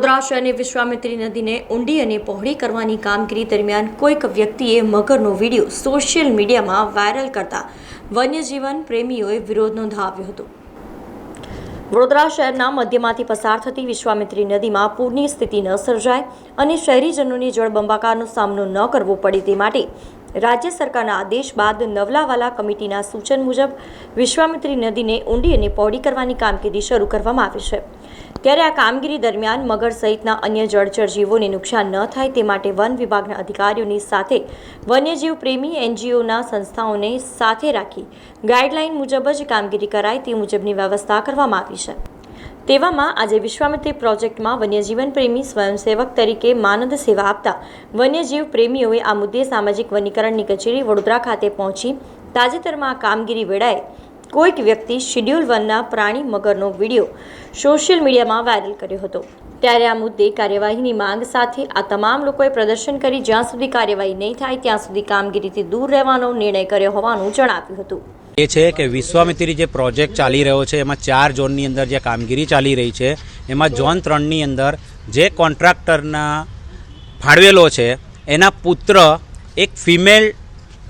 વડોદરા શહેરની વિશ્વામિત્રી નદીને ઊંડી અને પહોળી કરવાની કામગીરી દરમિયાન કોઈક વ્યક્તિએ મગરનો વીડિયો સોશિયલ મીડિયામાં વાયરલ કરતા વન્યજીવન પ્રેમીઓએ વિરોધ નોંધાવ્યો હતો. વડોદરા શહેરના મધ્યમાંથી પસાર થતી વિશ્વામિત્રી નદીમાં પૂરની સ્થિતિ ન સર્જાય અને શહેરીજનોને જળબંબાકારનો સામનો ન કરવો પડે તે માટે રાજ્ય સરકારના આદેશ બાદ નવલાવાલા કમિટીના સૂચન મુજબ વિશ્વામિત્રી નદીને ઊંડી અને પહોળી કરવાની કામગીરી શરૂ કરવામાં આવી છે. ત્યારે આ કામગીરી દરમિયાન મગર સહિતના અન્ય જળચર જીવોને નુકસાન ન થાય તે માટે વન વિભાગના અધિકારીઓની સાથે વન્યજીવ પ્રેમી એનજીઓના સંસ્થાઓને સાથે રાખી ગાઈડલાઈન મુજબ જ કામગીરી કરાય તે મુજબની વ્યવસ્થા કરવામાં આવી છે. તેવામાં આજે વિશ્વામિત્રી પ્રોજેક્ટમાં વન્યજીવન પ્રેમી સ્વયંસેવક તરીકે માનદ સેવા આપતા વન્યજીવ પ્રેમીઓએ આ મુદ્દે સામાજિક વનીકરણની કચેરી વડોદરા ખાતે પહોંચી તાજેતરમાં આ કામગીરી વેળાએ કોઈક વ્યક્તિ શિડ્યુલ વનના પ્રાણી મગરનો વીડિયો સોશિયલ મીડિયામાં વાયરલ કર્યો હતો. ત્યારે આ મુદ્દે કાર્યવાહીની માંગ સાથે આ તમામ લોકોએ પ્રદર્શન કરી જ્યાં સુધી કાર્યવાહી નહીં થાય ત્યાં સુધી કામગીરીથી દૂર રહેવાનો નિર્ણય કર્યો હોવાનું જણાવ્યું હતું. એ છે કે વિશ્વામિત્રી જે પ્રોજેક્ટ ચાલી રહ્યો છે, એમાં ચાર ઝોનની અંદર જે કામગીરી ચાલી રહી છે, એમાં ઝોન ત્રણની અંદર જે કોન્ટ્રાક્ટરના ફાળવેલો છે, એના પુત્ર એક ફિમેલ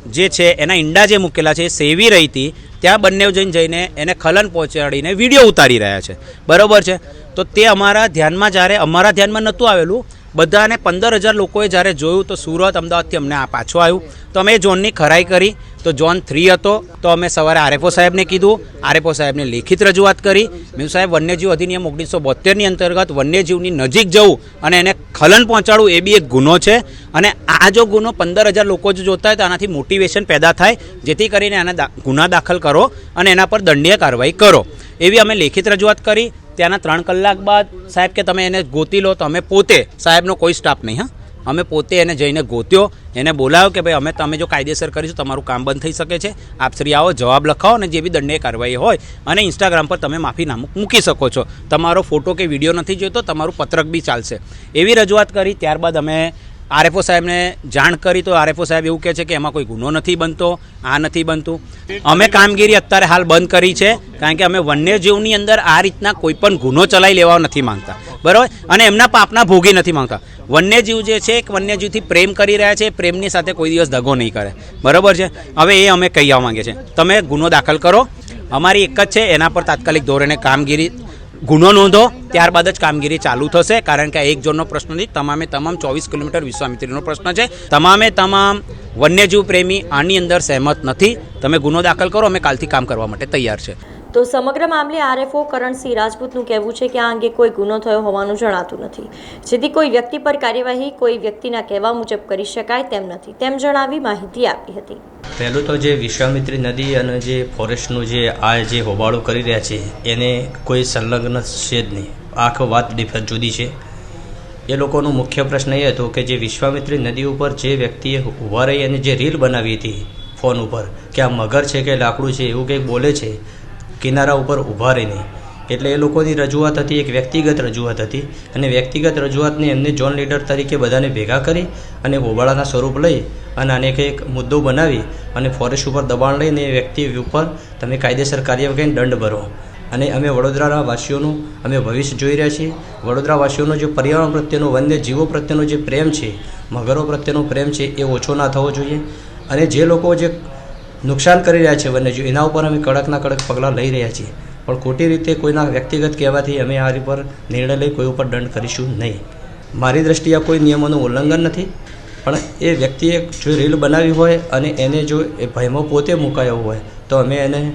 જે છે, એના ઈંડા જે મૂકેલા છે સેવી રહી હતી. ત્યાં બંને જઈને જઈને એને ખલન પહોંચાડીને વીડિયો ઉતારી રહ્યા છે. બરોબર છે? તો તે અમારા ધ્યાનમાં, જ્યારે અમારા ધ્યાનમાં નહોતું આવેલું બધાને પંદર હજાર લોકોએ જ્યારે જોયું તો સુરત અમદાવાદથી અમને આ પાછું આવ્યું. તો અમે ઝોનની ખરાઈ કરી. તો ઝોન થ્રી હતો. તો અમે સવારે આરએફઓ સાહેબને કીધું. આરએફઓ સાહેબને લેખિત રજૂઆત કરી. મેં સાહેબ, વન્યજીવ અધિનિયમ ઓગણીસો બોતેરની અંતર્ગત વન્યજીવની નજીક જવું અને એને ખલન પહોંચાડવું એ બી એક ગુનો છે. અને આ જો ગુનો પંદર હજાર લોકો જો જોતા હોય તો આનાથી મોટિવેશન પેદા થાય. જેથી કરીને આના ગુના દાખલ કરો અને એના પર દંડીય કાર્યવાહી કરો. એવી અમે લેખિત રજૂઆત કરી. ત્યાંના ત્રણ કલાક બાદ સાહેબ કે તમે એને ગોતી લો તો અમે પોતે, સાહેબનો કોઈ સ્ટાફ નહીં, હા. અમે પોતે એને જઈને ગોત્યો, એને બોલાવ્યો કે ભાઈ અમે તમે જો કાયદેસર કરીશું, તમારું કામ બંધ થઈ શકે છે. આપ શ્રી આવો, જવાબ લખાવો અને જે બી દંડીય કાર્યવાહી હોય અને ઇન્સ્ટાગ્રામ પર તમે માફીનામું મૂકી શકો છો. તમારો ફોટો કે વીડિયો નથી જોઈતો, તમારું પત્રક બી ચાલશે. એવી રજૂઆત કરી, ત્યારબાદ અમે આરએફઓ સાહેબને જાણ કરી તો આરએફઓ સાહેબ એવું કહે છે કે એમાં કોઈ ગુનો નથી બનતો, આ નથી બનતું. અમે કામગીરી અત્યારે હાલ બંધ કરી છે, કારણ કે અમે વન્યજીવની અંદર આ રીતના કોઈ પણ ગુનો ચલાવી લેવા નથી માંગતા. બરાબર? અને એમના પાપના ભોગી નથી માંગતા. વન્યજીવ જે છે, એક વન્યજીવથી પ્રેમ કરી રહ્યા છે, પ્રેમની સાથે કોઈ દિવસ દગો નહીં કરે. બરાબર છે? હવે એ અમે કહી આવવા માંગીએ છીએ તમે ગુનો દાખલ કરો. અમારી એક જ છે, એના પર તાત્કાલિક ધોરણે કામગીરી ગુનો નોંધો, ત્યારબાદ જ કામગીરી ચાલુ થશે. કારણ કે એક ઝોનનો પ્રશ્ન નથી. તમામે તમામ ચોવીસ કિલોમીટર વિશ્વામિત્રીનો પ્રશ્ન છે. તમામે તમામ વન્યજીવ પ્રેમી આની અંદર સહેમત નથી. તમે ગુનો દાખલ કરો, અમે કાલથી કામ કરવા માટે તૈયાર છે. તો સમગ્ર મામલે આરએફઓ કરણસિંહ રાજપૂતનું કહેવું છે કે આ અંગે કોઈ ગુનો થયો હોવાનું જણાતું નથી. જેથી કોઈ વ્યક્તિ પર કાર્યવાહી, કોઈ વ્યક્તિના કહેવા મુજબ કરી શકાય તેમ નથી. તેમ જણાવી માહિતી આપી હતી. પહેલું તો જે વિશ્વામિત્રી નદી અને જે ફોરેસ્ટનું જે આ જે હોબાળો કરી રહ્યા છે, એને કોઈ સંલગ્ન છે જ નહીં. આખો વાત ડિફર જુદી છે. એ લોકોનો મુખ્ય પ્રશ્ન એ હતો કે જે વિશ્વામિત્રી નદી ઉપર જે વ્યક્તિએ ઊભા રહી અને જે રીલ બનાવી હતી ફોન ઉપર, કે આ મગર છે કે લાકડું છે, એવું કંઈક બોલે છે કિનારા ઉપર ઊભા રહીને એટલે એ લોકોની રજૂઆત હતી, એક વ્યક્તિગત રજૂઆત હતી અને વ્યક્તિગત રજૂઆતને એમને જોન લીડર તરીકે બધાને ભેગા કરી અને હોબાળાના સ્વરૂપ લઈ અને આને કંઈક મુદ્દો બનાવી અને ફોરેસ્ટ ઉપર દબાણ લઈને એ વ્યક્તિ ઉપર તમે કાયદેસર કાર્યવાહી દંડ ભરો. અને અમે વડોદરાના વાસીઓનું અમે ભવિષ્ય જોઈ રહ્યા છીએ. વડોદરા વાસીઓનો જે પર્યાવરણ પ્રત્યેનો, વન્ય જીવો પ્રત્યેનો જે પ્રેમ છે, મગરો પ્રત્યેનો પ્રેમ છે, એ ઓછો ના થવો જોઈએ. અને જે લોકો જે નુકસાન કરી રહ્યા છે વન્યજીવ એના ઉપર અમે કડકના કડક પગલાં લઈ રહ્યા છીએ. પણ ખોટી રીતે કોઈના વ્યક્તિગત કહેવાથી અમે આ પર નિર્ણય લઈ કોઈ ઉપર દંડ કરીશું નહીં. મારી દ્રષ્ટિએ કોઈ નિયમોનું ઉલ્લંઘન નથી. પણ એ વ્યક્તિએ જો રીલ બનાવી હોય અને એને જો એ ભયમાં પોતે મુકાયો હોય, તો અમે એને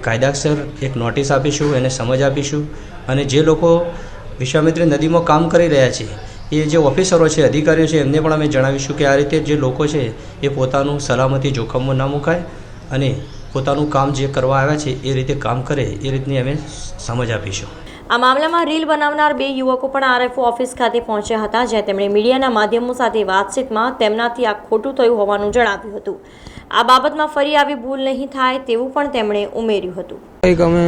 કાયદાસર એક નોટિસ આપીશું, એને સમજ આપીશું. અને જે લોકો વિશ્વામિત્રી નદીમાં કામ કરી રહ્યા છે એ જે ઓફિસરો છે અધિકારીઓ છે એમને પણ અમે જણાવીશું કે આ રીતે જે લોકો છે એ પોતાનું સલામતી જોખમમાં ના મુકાય અને પોતાનું કામ જે કરવા આવ્યા છે એ રીતે કામ કરે એ રીતની અમે સમજ આપીશું. આ મામલામાં રીલ બનાવનાર બે યુવકો પણ આરએફઓ ઓફિસ ખાતે પહોંચ્યા હતા જ્યાં તેમણે મીડિયાના માધ્યમો સાથે વાતચીતમાં તેમનાથી આ ખોટું થયું હોવાનું જણાવ્યું હતું. આ બાબતમાં ફરી આવી ભૂલ નહીં થાય તેવું પણ તેમણે ઉમેર્યું હતું. કંઈક અમે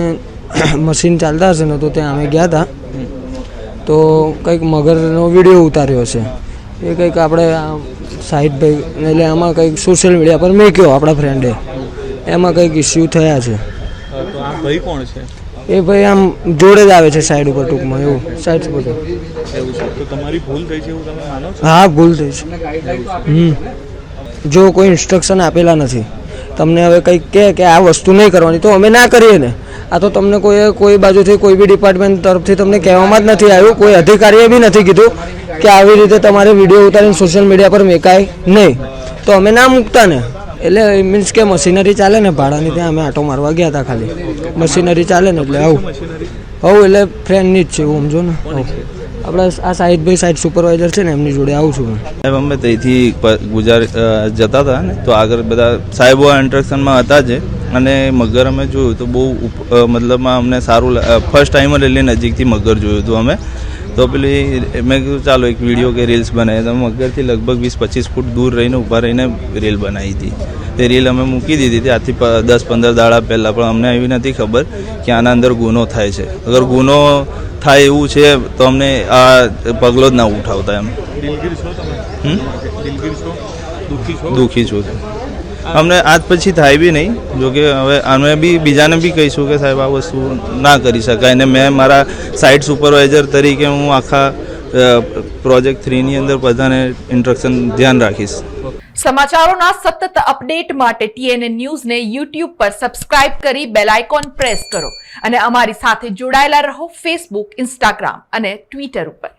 મશીન ચાલતા હશે ને તો ત્યાં અમે ગયા હતા. તો કંઈક મગરનો વીડિયો ઉતાર્યો છે. એ કંઈક આપણે સાઈડ ભાઈ એટલે આમાં કંઈક સોશિયલ મીડિયા પર મૂક્યો આપણા ફ્રેન્ડે એમાં કંઈક ઇસ્યુ થયા છે. ભાઈ કોણ છે? એ ભાઈ આમ જોડે જ આવે છે સાઈડ ઉપર ટૂંકમાં એવું સાઈડ ઉપર. એવું છે. તો તમારી ભૂલ થઈ છે એવું તમે માનો છો? હા ભૂલ થઈ છે. હમ. જો કોઈ ઇન્સ્ટ્રક્શન આપેલા નથી તમને હવે કંઈક કહે કે આ વસ્તુ નહીં કરવાની તો અમે ના કરીએ ને. આ તો તમને કોઈ કોઈ બાજુથી કોઈ બી ડિપાર્ટમેન્ટ તરફથી તમને કહેવામાં જ નથી આવ્યું. કોઈ અધિકારીએ બી નથી કીધું કે આવી રીતે તમારે વીડિયો ઉતારીને સોશિયલ મીડિયા પર મેકાય નહીં. તો અમે ના મૂકતા ને. એટલે મીન્સ કે મશીનરી ચાલે ને ભાડાની, ત્યાં અમે આટો મારવા ગયા હતા ખાલી. મશીનરી ચાલે ને એટલે આવું. હવું એટલે ફ્રેન્ડની જ છે એવું સમજો ને. આપણે આ સાહિદભાઈ સાઈડ સુપરવાઇઝર છે ને, એમની જોડે આવું છું સાહેબ, અમે ત્યાંથી ગુજરાત જતા હતા ને, તો આગળ બધા સાહેબો ઇન્ટ્રેક્શનમાં હતા જ. અને મગર અમે જોયું તો બહુ મતલબમાં અમને સારું ફર્સ્ટ ટાઈમ જ એટલે નજીકથી મગર જોયું હતું અમે. તો પેલી મેં કીધું ચાલો એક વીડિયો કે રીલ્સ બનાવી તો મગરથી લગભગ વીસ પચીસ ફૂટ દૂર રહીને ઊભા રહીને રીલ બનાવી હતી. તે રીલ અમે મૂકી દીધી હતી. આથી દસ પંદર દાડા પહેલાં. પણ અમને એવી નથી ખબર કે આના અંદર ગુનો થાય છે. અગર ગુનો થાય એવું છે તો અમને આ પગલો જ ના ઉઠાવતા એમ. દુઃખી છું. અમને આજ પછી થાય બી નહીં. જો કે હવે અમે બી બીજાને બી કહીશું કે સાહેબ, આ વસ્તુ ના કરી શકાય. અને મેં મારા સાઇટ સુપરવાઇઝર તરીકે હું આખા પ્રોજેક્ટ થ્રીની અંદર બધાને ઇન્સ્ટ્રક્શન ધ્યાન રાખીશ. સમાચારોના સતત અપડેટ માટે ટીએનએ ન્યૂઝને યુટ્યુબ પર સબસ્ક્રાઇબ કરી બેલ આઇકોન પ્રેસ કરો. અને અમારી સાથે જોડાયેલા રહો ફેસબુક ઇન્સ્ટાગ્રામ અને ટ્વિટર ઉપર.